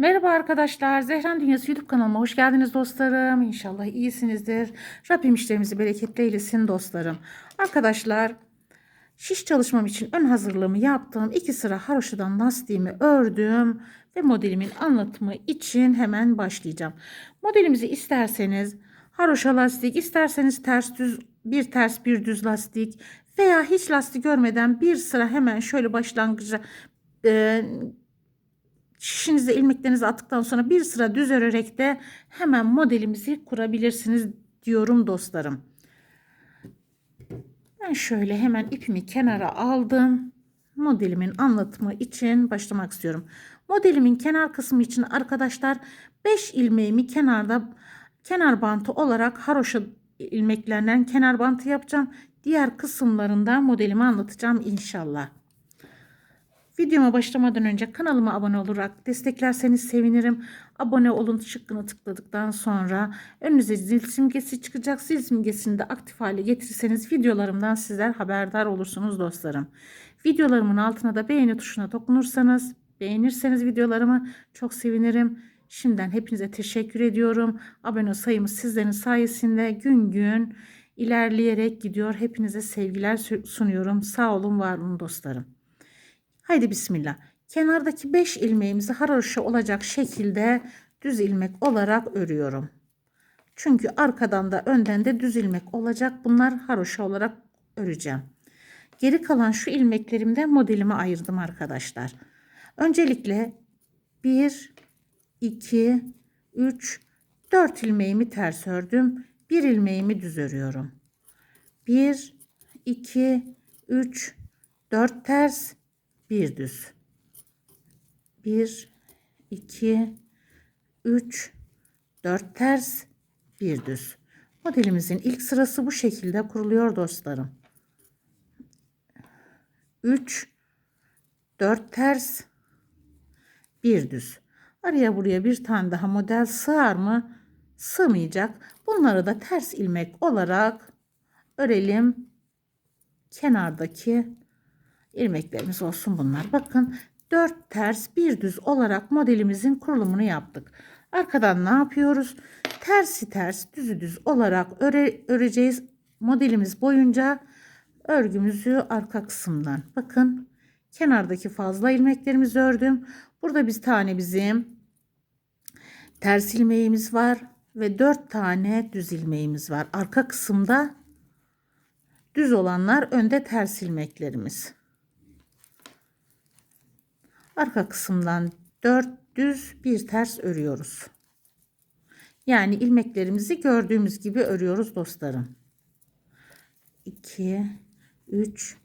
Merhaba arkadaşlar. Zehran Dünyası YouTube kanalıma hoş geldiniz dostlarım. İnşallah iyisinizdir. Rabbim işlerimizi bereketli eylesin dostlarım. Arkadaşlar şiş çalışmam için ön hazırlığımı yaptım. İki sıra haroşadan lastiğimi ördüm ve modelimin anlatımı için hemen başlayacağım. Modelimizi isterseniz haroşa lastik, isterseniz ters düz bir ters bir düz lastik veya hiç lastik görmeden bir sıra hemen şöyle başlangıca e, şişinize ilmeklerinizi attıktan sonra bir sıra düz örerek de hemen modelimizi kurabilirsiniz diyorum dostlarım. Ben şöyle hemen ipimi kenara aldım. Modelimin anlatımı için başlamak istiyorum. Modelimin kenar kısmı için arkadaşlar 5 ilmeğimi kenarda kenar bantı olarak haroşa ilmeklerinden kenar bantı yapacağım. Diğer kısımlarında modelimi anlatacağım inşallah. Videoma başlamadan önce kanalıma abone olarak desteklerseniz sevinirim. Abone olun şıkkını tıkladıktan sonra önünüze zil simgesi çıkacak. Zil simgesini de aktif hale getirirseniz videolarımdan sizler haberdar olursunuz dostlarım. Videolarımın altına da beğeni tuşuna dokunursanız, beğenirseniz videolarımı çok sevinirim. Şimdiden hepinize teşekkür ediyorum. Abone sayımız sizlerin sayesinde gün gün ilerleyerek gidiyor. Hepinize sevgiler sunuyorum. Sağ olun, var olun dostlarım. Haydi bismillah. Kenardaki 5 ilmeğimizi haroşa olacak şekilde düz ilmek olarak örüyorum. Çünkü arkadan da önden de düz ilmek olacak. Bunlar haroşa olarak öreceğim. Geri kalan şu ilmeklerimde modelimi ayırdım arkadaşlar. Öncelikle 1, 2, 3, 4 ilmeğimi ters ördüm. 1 ilmeğimi düz örüyorum. 1, 2, 3, 4 ters, bir düz. Bir, iki, üç, dört ters, bir düz. Modelimizin ilk sırası bu şekilde kuruluyor dostlarım. Üç, dört ters, bir düz. Araya buraya bir tane daha model sığar mı? Sığmayacak. Bunları da ters ilmek olarak örelim. Kenardaki ilmeklerimiz olsun bunlar. Bakın 4 ters bir düz olarak modelimizin kurulumunu yaptık. Arkadan ne yapıyoruz? Tersi ters düzü düz olarak öre, öreceğiz. Modelimiz boyunca örgümüzü arka kısımdan. Bakın kenardaki fazla ilmeklerimizi ördüm. Burada bir tane bizim ters ilmeğimiz var ve 4 tane düz ilmeğimiz var. Arka kısımda düz olanlar önde ters ilmeklerimiz. Arka kısımdan 4 düz bir ters örüyoruz. Yani ilmeklerimizi gördüğümüz gibi örüyoruz dostlarım. 2 3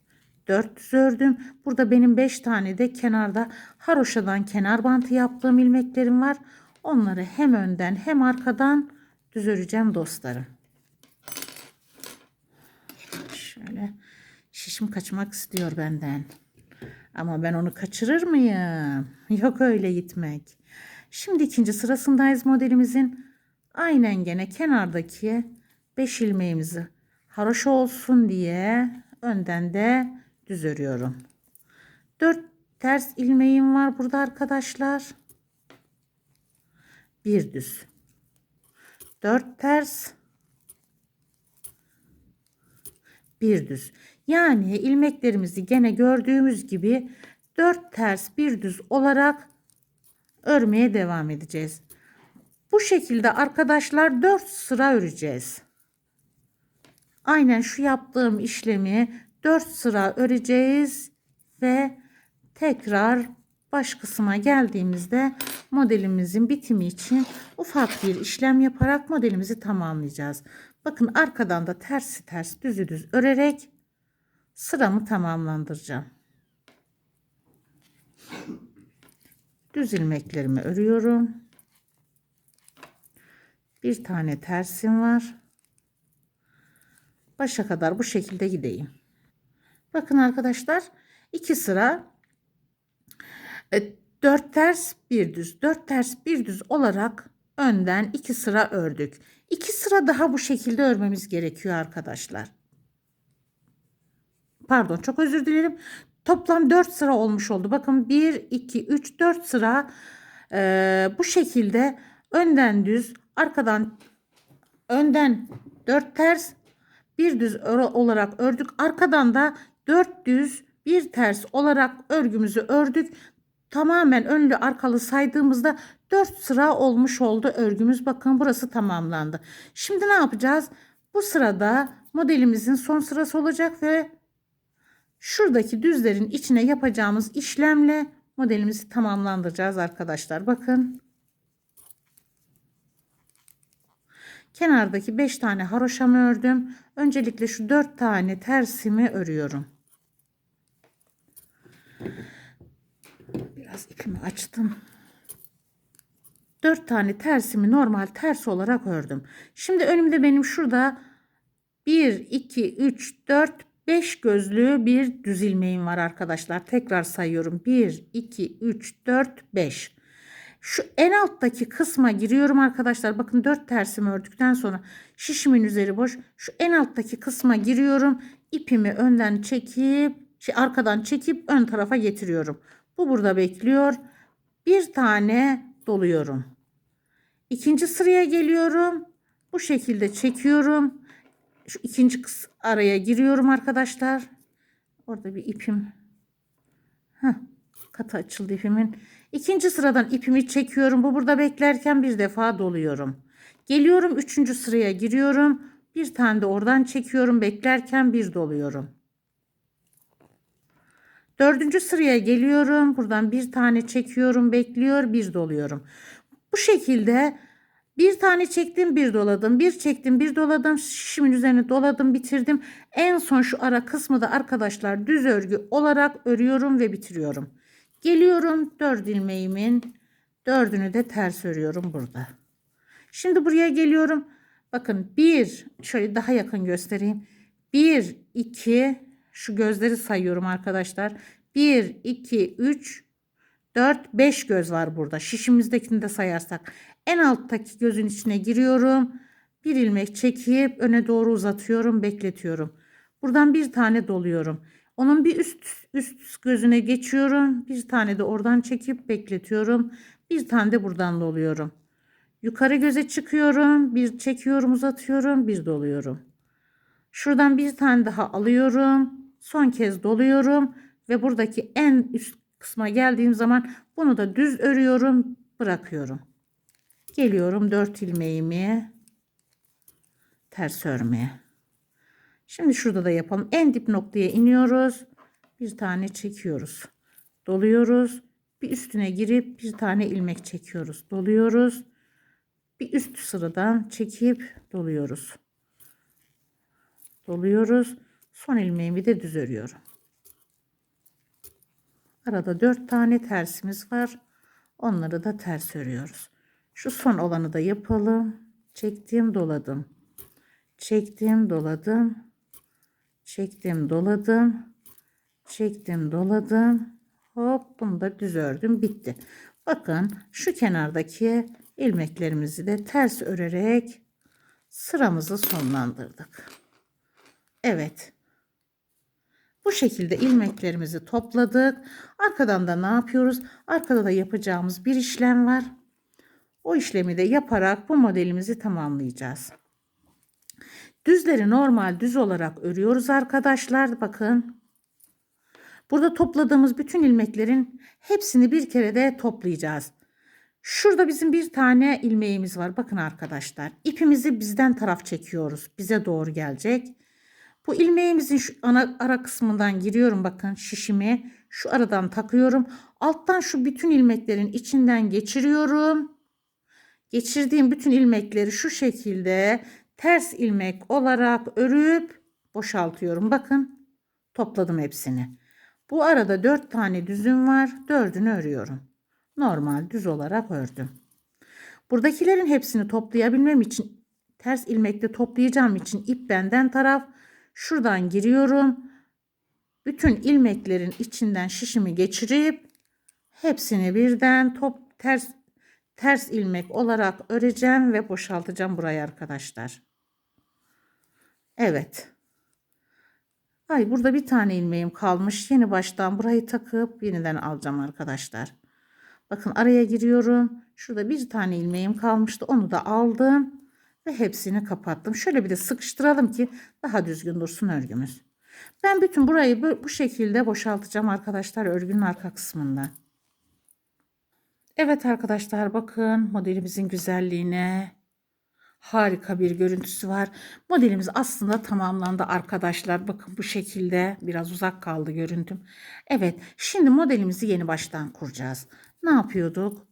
4 düz ördüm. Burada benim 5 tane de kenarda haroşadan kenar bantı yaptığım ilmeklerim var. Onları hem önden hem arkadan düz öreceğim dostlarım. Şöyle şişim kaçmak istiyor benden. Ama ben onu kaçırır mıyım? Yok öyle gitmek. Şimdi ikinci sırasındayız modelimizin. Aynen gene kenardaki 5 ilmeğimizi haroşa olsun diye önden de düz örüyorum. 4 ters ilmeğim var burada arkadaşlar. Bir düz. 4 ters. Bir düz. Yani ilmeklerimizi gene gördüğümüz gibi 4 ters bir düz olarak örmeye devam edeceğiz. Bu şekilde arkadaşlar 4 sıra öreceğiz. Aynen şu yaptığım işlemi 4 sıra öreceğiz ve tekrar baş kısma geldiğimizde modelimizin bitimi için ufak bir işlem yaparak modelimizi tamamlayacağız. Bakın arkadan da tersi ters düzü düz örerek sıramı tamamlandıracağım. Düz ilmeklerimi örüyorum. Bir tane tersim var. Başa kadar bu şekilde gideyim. Bakın arkadaşlar iki sıra e, dört ters bir düz dört ters bir düz olarak önden iki sıra ördük. İki sıra daha bu şekilde örmemiz gerekiyor arkadaşlar pardon çok özür dilerim. Toplam 4 sıra olmuş oldu. Bakın 1, 2, 3, 4 sıra Ee, bu şekilde önden düz, arkadan önden 4 ters, bir düz olarak ördük. Arkadan da 4 düz, bir ters olarak örgümüzü ördük. Tamamen önlü arkalı saydığımızda 4 sıra olmuş oldu örgümüz. Bakın burası tamamlandı. Şimdi ne yapacağız? Bu sırada modelimizin son sırası olacak ve şuradaki düzlerin içine yapacağımız işlemle modelimizi tamamlandıracağız arkadaşlar. Bakın. Kenardaki 5 tane haroşamı ördüm. Öncelikle şu 4 tane tersimi örüyorum. Biraz ipimi açtım. 4 tane tersimi normal ters olarak ördüm. Şimdi önümde benim şurada 1, 2, 3, 4, 5 gözlü bir düz ilmeğim var arkadaşlar. Tekrar sayıyorum. 1, 2, 3, 4, 5. Şu en alttaki kısma giriyorum arkadaşlar. Bakın 4 tersimi ördükten sonra şişimin üzeri boş. Şu en alttaki kısma giriyorum. İpimi önden çekip şey arkadan çekip ön tarafa getiriyorum. Bu burada bekliyor. Bir tane doluyorum. İkinci sıraya geliyorum. Bu şekilde çekiyorum. Şu ikinci kıs araya giriyorum arkadaşlar. Orada bir ipim. Heh, katı açıldı ipimin. İkinci sıradan ipimi çekiyorum. Bu burada beklerken bir defa doluyorum. Geliyorum üçüncü sıraya giriyorum. Bir tane de oradan çekiyorum. Beklerken bir doluyorum. Dördüncü sıraya geliyorum. Buradan bir tane çekiyorum. Bekliyor. Bir doluyorum. Bu şekilde bir tane çektim bir doladım. Bir çektim bir doladım. Şişimin üzerine doladım bitirdim. En son şu ara kısmı da arkadaşlar düz örgü olarak örüyorum ve bitiriyorum. Geliyorum dört ilmeğimin dördünü de ters örüyorum burada. Şimdi buraya geliyorum. Bakın bir şöyle daha yakın göstereyim. Bir iki şu gözleri sayıyorum arkadaşlar. Bir iki üç 4, 5 göz var burada. Şişimizdekini de sayarsak. En alttaki gözün içine giriyorum. Bir ilmek çekip öne doğru uzatıyorum. Bekletiyorum. Buradan bir tane doluyorum. Onun bir üst üst gözüne geçiyorum. Bir tane de oradan çekip bekletiyorum. Bir tane de buradan doluyorum. Yukarı göze çıkıyorum. Bir çekiyorum uzatıyorum. Bir doluyorum. Şuradan bir tane daha alıyorum. Son kez doluyorum. Ve buradaki en üst kısma geldiğim zaman bunu da düz örüyorum. Bırakıyorum. Geliyorum 4 ilmeğimi ters örmeye. Şimdi şurada da yapalım. En dip noktaya iniyoruz. Bir tane çekiyoruz. Doluyoruz. Bir üstüne girip bir tane ilmek çekiyoruz. Doluyoruz. Bir üst sıradan çekip doluyoruz. Doluyoruz. Son ilmeğimi de düz örüyorum. Arada 4 tane tersimiz var. Onları da ters örüyoruz. Şu son olanı da yapalım. Çektim, doladım. Çektim, doladım. Çektim, doladım. Çektim, doladım. Hop bunu da düz ördüm. Bitti. Bakın şu kenardaki ilmeklerimizi de ters örerek sıramızı sonlandırdık. Evet. Bu şekilde ilmeklerimizi topladık. Arkadan da ne yapıyoruz? Arkada da yapacağımız bir işlem var. O işlemi de yaparak bu modelimizi tamamlayacağız. Düzleri normal düz olarak örüyoruz arkadaşlar. Bakın. Burada topladığımız bütün ilmeklerin hepsini bir kere de toplayacağız. Şurada bizim bir tane ilmeğimiz var. Bakın arkadaşlar. İpimizi bizden taraf çekiyoruz. Bize doğru gelecek. Bu ilmeğimizin şu ana ara kısmından giriyorum bakın şişimi. Şu aradan takıyorum. Alttan şu bütün ilmeklerin içinden geçiriyorum. Geçirdiğim bütün ilmekleri şu şekilde ters ilmek olarak örüp boşaltıyorum. Bakın topladım hepsini. Bu arada 4 tane düzüm var. Dördünü örüyorum. Normal düz olarak ördüm. Buradakilerin hepsini toplayabilmem için ters ilmekle toplayacağım için ip benden taraf Şuradan giriyorum. Bütün ilmeklerin içinden şişimi geçirip hepsini birden top ters ters ilmek olarak öreceğim ve boşaltacağım burayı arkadaşlar. Evet. Ay burada bir tane ilmeğim kalmış. Yeni baştan burayı takıp yeniden alacağım arkadaşlar. Bakın araya giriyorum. Şurada bir tane ilmeğim kalmıştı. Onu da aldım ve hepsini kapattım. Şöyle bir de sıkıştıralım ki daha düzgün dursun örgümüz. Ben bütün burayı bu, şekilde boşaltacağım arkadaşlar örgünün arka kısmında. Evet arkadaşlar bakın modelimizin güzelliğine harika bir görüntüsü var. Modelimiz aslında tamamlandı arkadaşlar. Bakın bu şekilde biraz uzak kaldı görüntüm. Evet şimdi modelimizi yeni baştan kuracağız. Ne yapıyorduk?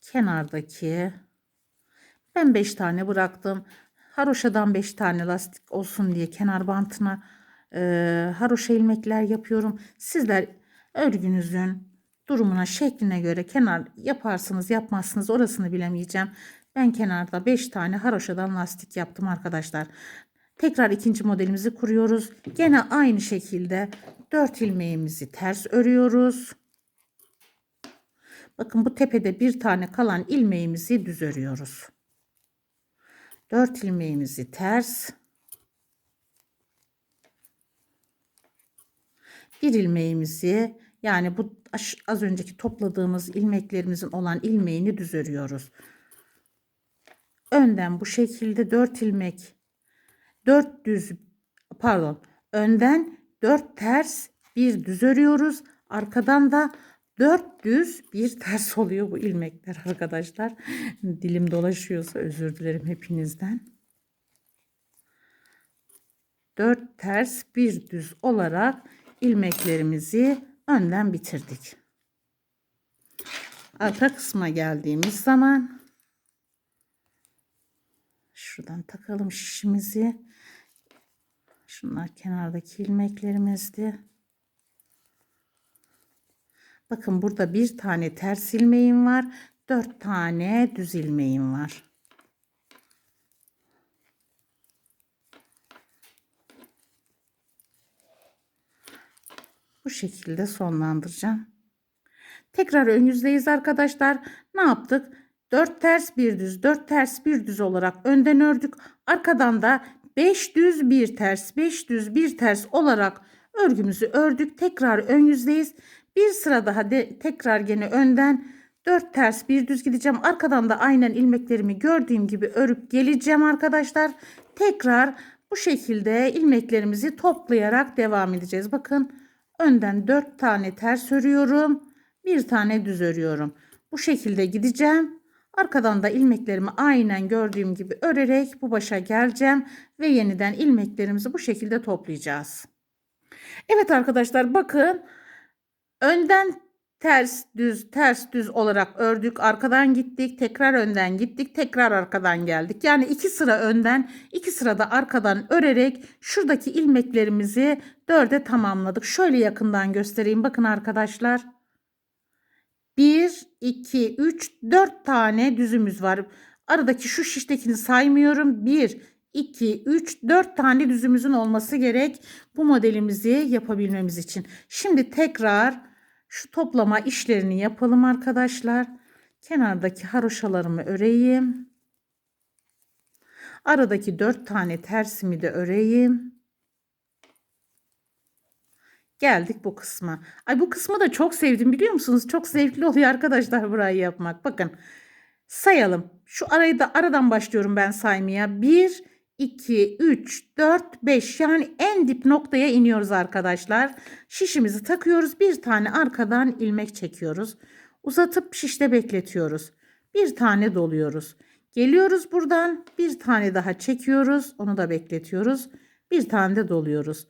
Kenardaki ben 5 tane bıraktım. Haroşadan 5 tane lastik olsun diye kenar bantına e, haroşa ilmekler yapıyorum. Sizler örgünüzün durumuna, şekline göre kenar yaparsınız, yapmazsınız orasını bilemeyeceğim. Ben kenarda 5 tane haroşadan lastik yaptım arkadaşlar. Tekrar ikinci modelimizi kuruyoruz. Gene aynı şekilde 4 ilmeğimizi ters örüyoruz. Bakın bu tepede bir tane kalan ilmeğimizi düz örüyoruz. 4 ilmeğimizi ters bir ilmeğimizi yani bu az önceki topladığımız ilmeklerimizin olan ilmeğini düz örüyoruz. Önden bu şekilde 4 ilmek 4 düz pardon önden 4 ters bir düz örüyoruz. Arkadan da 4 düz bir ters oluyor bu ilmekler arkadaşlar. Dilim dolaşıyorsa özür dilerim hepinizden. 4 ters bir düz olarak ilmeklerimizi önden bitirdik. Arka kısma geldiğimiz zaman şuradan takalım şişimizi. Şunlar kenardaki ilmeklerimizdi. Bakın burada bir tane ters ilmeğim var. Dört tane düz ilmeğim var. Bu şekilde sonlandıracağım. Tekrar ön yüzdeyiz arkadaşlar. Ne yaptık? 4 ters bir düz 4 ters bir düz olarak önden ördük. Arkadan da 5 düz bir ters 5 düz bir ters olarak örgümüzü ördük. Tekrar ön yüzdeyiz. Bir sıra daha de, tekrar gene önden 4 ters bir düz gideceğim. Arkadan da aynen ilmeklerimi gördüğüm gibi örüp geleceğim arkadaşlar. Tekrar bu şekilde ilmeklerimizi toplayarak devam edeceğiz. Bakın önden 4 tane ters örüyorum. Bir tane düz örüyorum. Bu şekilde gideceğim. Arkadan da ilmeklerimi aynen gördüğüm gibi örerek bu başa geleceğim ve yeniden ilmeklerimizi bu şekilde toplayacağız. Evet arkadaşlar bakın önden ters düz ters düz olarak ördük. Arkadan gittik tekrar önden gittik tekrar arkadan geldik. Yani iki sıra önden iki sırada arkadan örerek şuradaki ilmeklerimizi dörde tamamladık. Şöyle yakından göstereyim. Bakın arkadaşlar. 1 2 3 4 tane düzümüz var. Aradaki şu şiştekini saymıyorum. 1 2 3 4 tane düzümüzün olması gerek bu modelimizi yapabilmemiz için. Şimdi tekrar şu toplama işlerini yapalım arkadaşlar. Kenardaki haroşalarımı öreyim. Aradaki dört tane tersimi de öreyim. Geldik bu kısma. Ay bu kısmı da çok sevdim biliyor musunuz? Çok zevkli oluyor arkadaşlar burayı yapmak. Bakın sayalım. Şu arayı da aradan başlıyorum ben saymaya. 1, 2, 3, 4, 5 yani en dip noktaya iniyoruz arkadaşlar. Şişimizi takıyoruz. Bir tane arkadan ilmek çekiyoruz. Uzatıp şişte bekletiyoruz. Bir tane doluyoruz. Geliyoruz buradan bir tane daha çekiyoruz. Onu da bekletiyoruz. Bir tane de doluyoruz.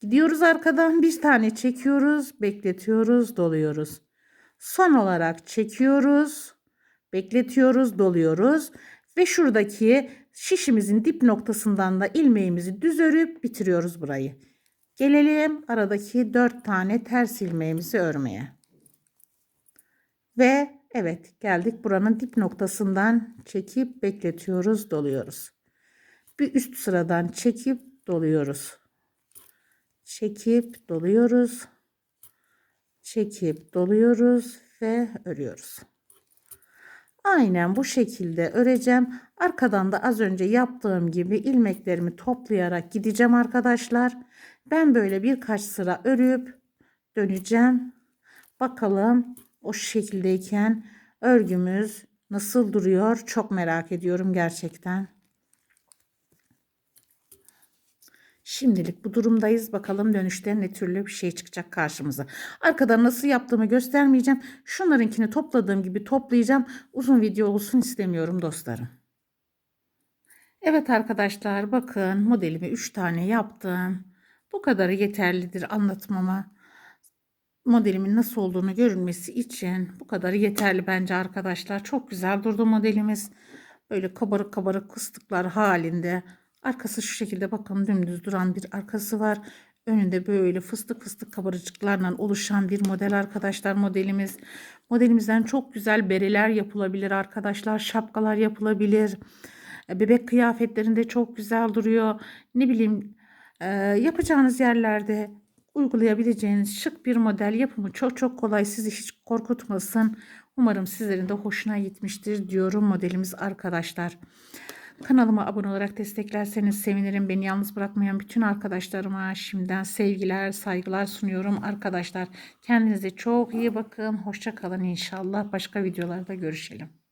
Gidiyoruz arkadan bir tane çekiyoruz. Bekletiyoruz, doluyoruz. Son olarak çekiyoruz. Bekletiyoruz, doluyoruz. Ve şuradaki şişimizin dip noktasından da ilmeğimizi düz örüp bitiriyoruz burayı. Gelelim aradaki 4 tane ters ilmeğimizi örmeye. Ve evet geldik buranın dip noktasından çekip bekletiyoruz, doluyoruz. Bir üst sıradan çekip doluyoruz. Çekip doluyoruz. Çekip doluyoruz ve örüyoruz. Aynen bu şekilde öreceğim. Arkadan da az önce yaptığım gibi ilmeklerimi toplayarak gideceğim arkadaşlar. Ben böyle birkaç sıra örüp döneceğim. Bakalım o şekildeyken örgümüz nasıl duruyor? Çok merak ediyorum gerçekten. Şimdilik bu durumdayız. Bakalım dönüşte ne türlü bir şey çıkacak karşımıza. Arkadan nasıl yaptığımı göstermeyeceğim. Şunlarınkini topladığım gibi toplayacağım. Uzun video olsun istemiyorum dostlarım. Evet arkadaşlar bakın modelimi 3 tane yaptım. Bu kadarı yeterlidir anlatmama. Modelimin nasıl olduğunu görünmesi için bu kadarı yeterli bence arkadaşlar. Çok güzel durdu modelimiz. Böyle kabarık kabarık fıstıklar halinde. Arkası şu şekilde bakın dümdüz duran bir arkası var. Önünde böyle fıstık fıstık kabarcıklarla oluşan bir model arkadaşlar modelimiz. Modelimizden çok güzel bereler yapılabilir arkadaşlar. Şapkalar yapılabilir. E, Bebek kıyafetlerinde çok güzel duruyor. Ne bileyim e, yapacağınız yerlerde uygulayabileceğiniz şık bir model yapımı çok çok kolay sizi hiç korkutmasın. Umarım sizlerin de hoşuna gitmiştir diyorum modelimiz arkadaşlar. Kanalıma abone olarak desteklerseniz sevinirim. Beni yalnız bırakmayan bütün arkadaşlarıma şimdiden sevgiler, saygılar sunuyorum arkadaşlar. Kendinize çok iyi bakın. Hoşça kalın inşallah. Başka videolarda görüşelim.